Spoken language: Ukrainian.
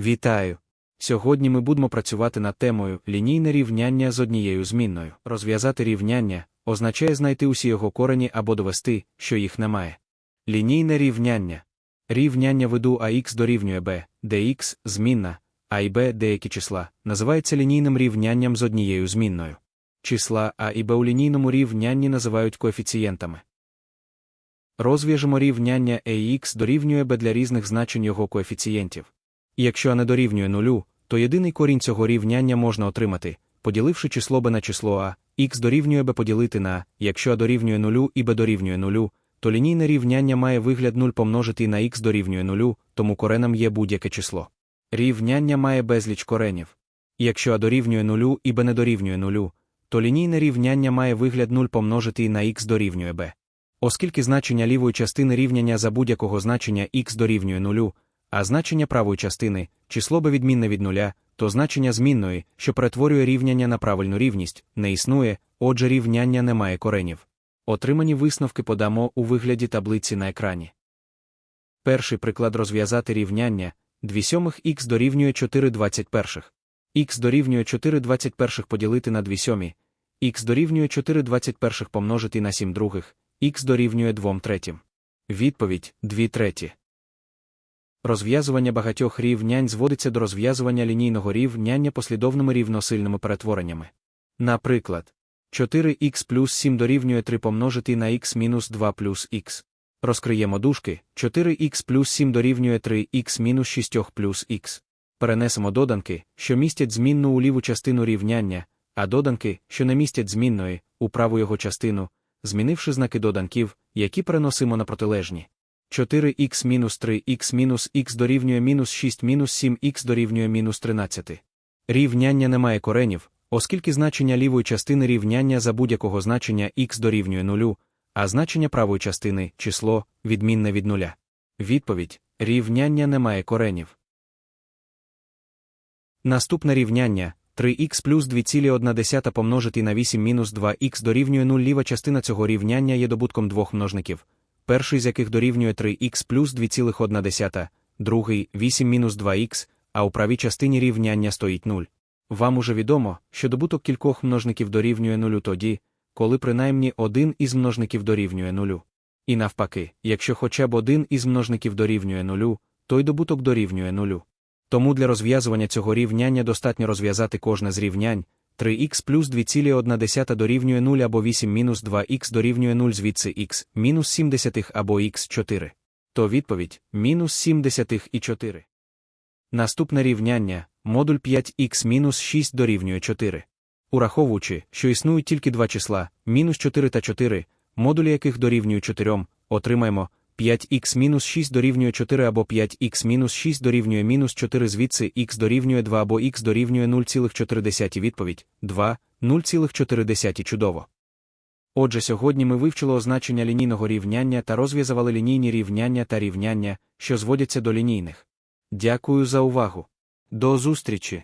Вітаю! Сьогодні ми будемо працювати над темою лінійне рівняння з однією змінною. Розв'язати рівняння означає знайти усі його корені або довести, що їх немає. Лінійне рівняння. Рівняння виду ax дорівнює b, де x – змінна, а і b – деякі числа, називається лінійним рівнянням з однією змінною. Числа а і b у лінійному рівнянні називають коефіцієнтами. Розв'яжемо рівняння ax дорівнює b для різних значень його коефіцієнтів. І якщо не дорівнює нулю, то єдиний корінь цього рівняння можна отримати, поділивши число b на число а, х дорівнює b поділити на, якщо а дорівнює нулю і b дорівнює нулю, то лінійне рівняння має вигляд 0 помножити на х дорівнює нулю, тому коренем є будь-яке число. Рівняння має безліч коренів. І якщо а дорівнює нулю і b не дорівнює нулю, то лінійне рівняння має вигляд 0 помножити на х дорівнює b. Оскільки значення лівої частини рівняння за будь-якого значення х дорівнює нулю, а значення правої частини число b відмінне від нуля, то значення змінної, що перетворює рівняння на правильну рівність, не існує, отже рівняння не має коренів. Отримані висновки подамо у вигляді таблиці на екрані. Перший приклад розв'язати рівняння 2 сьомих х дорівнює 4 21. х дорівнює 4 21 поділити на 2 сьомі, х дорівнює 4 21 помножити на 7 других, х дорівнює 2 третім. Відповідь 2 треті. Розв'язування багатьох рівнянь зводиться до розв'язування лінійного рівняння послідовними рівносильними перетвореннями. Наприклад, 4х плюс 7 дорівнює 3 помножити на х мінус 2 плюс х. Розкриємо дужки, 4х плюс 7 дорівнює 3х мінус 6 плюс х. Перенесемо доданки, що містять змінну у ліву частину рівняння, а доданки, що не містять змінної, у праву його частину, змінивши знаки доданків, які переносимо на протилежні. 4х мінус 3х мінус х дорівнює мінус 6 мінус 7х дорівнює мінус 13. Рівняння не має коренів, оскільки значення лівої частини рівняння за будь-якого значення х дорівнює нулю, а значення правої частини число відмінне від нуля. Відповідь рівняння не має коренів. Наступне рівняння 3х плюс 2,1 помножити на 8 мінус 2х дорівнює 0 ліва частина цього рівняння є добутком двох множників перший з яких дорівнює 3х плюс 2,1, другий 8 мінус 2х, а у правій частині рівняння стоїть 0. Вам уже відомо, що добуток кількох множників дорівнює 0 тоді, коли принаймні один із множників дорівнює 0. І навпаки, якщо хоча б один із множників дорівнює 0, то й добуток дорівнює 0. Тому для розв'язування цього рівняння достатньо розв'язати кожне з рівнянь, 3х плюс 2,1 дорівнює 0 або 8 мінус 2х дорівнює 0 звідси х, мінус 7 десятих або х 4. То відповідь мінус 7 десятих і 4. Наступне рівняння модуль 5х мінус 6 дорівнює 4. Ураховуючи, що існують тільки два числа, мінус 4 та 4, модулі яких дорівнюють 4, отримаємо 5х мінус 6 дорівнює 4 або 5х-6 дорівнює мінус 4 звідси х дорівнює 2 або х дорівнює 0,4 відповідь 2, 0,4 чудово. Отже, сьогодні ми вивчили означення лінійного рівняння та розв'язували лінійні рівняння та рівняння, що зводяться до лінійних. Дякую за увагу. До зустрічі!